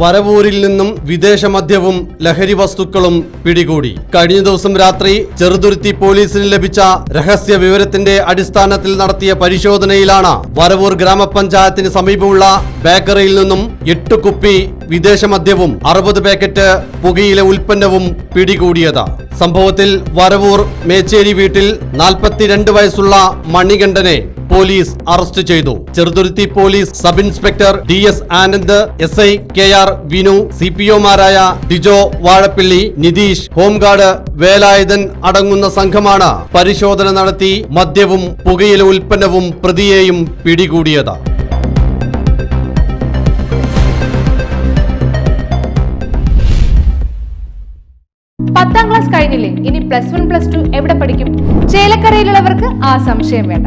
വരവൂരിൽ നിന്നും വിദേശ മദ്യവും ലഹരി വസ്തുക്കളും പിടികൂടി. കഴിഞ്ഞ ദിവസം രാത്രി ചെറുതുരുത്തി പോലീസിന് ലഭിച്ച രഹസ്യ വിവരത്തിന്റെ അടിസ്ഥാനത്തിൽ നടത്തിയ പരിശോധനയിലാണ് വരവൂർ ഗ്രാമപഞ്ചായത്തിന് സമീപമുള്ള ബേക്കറിയിൽ നിന്നും എട്ട് കുപ്പി വിദേശ മദ്യവും അറുപത് പാക്കറ്റ് പുകയിലെ ഉൽപ്പന്നവും പിടികൂടിയത്. സംഭവത്തിൽ വരവൂർ മേച്ചേരി വീട്ടിൽ നാൽപ്പത്തിരണ്ട് വയസ്സുള്ള മണികണ്ഠനെ പോലീസ് അറസ്റ്റ് ചെയ്തു. Cheruthuruthy police sub inspector D S Anand S I K R Vinu C P ഒമാരായ Dijo Vazhappilly Nitheesh home guard Velayudhan അടങ്ങുന്ന സംഘമാണ് പരിശോധന നടത്തി മദ്യവും പുകയില ഉൽപ്പന്നവും പ്രതിയെയും പിടികൂടിയത്. പത്താം ക്ലാസ് കഴിഞ്ഞില്ലേ? ഇനി പ്ലസ് വൺ പ്ലസ് ടു എവിടെ പഠിക്കും? ചേലക്കരയിലുള്ളവർക്ക് ആ സംശയം വേണ്ട.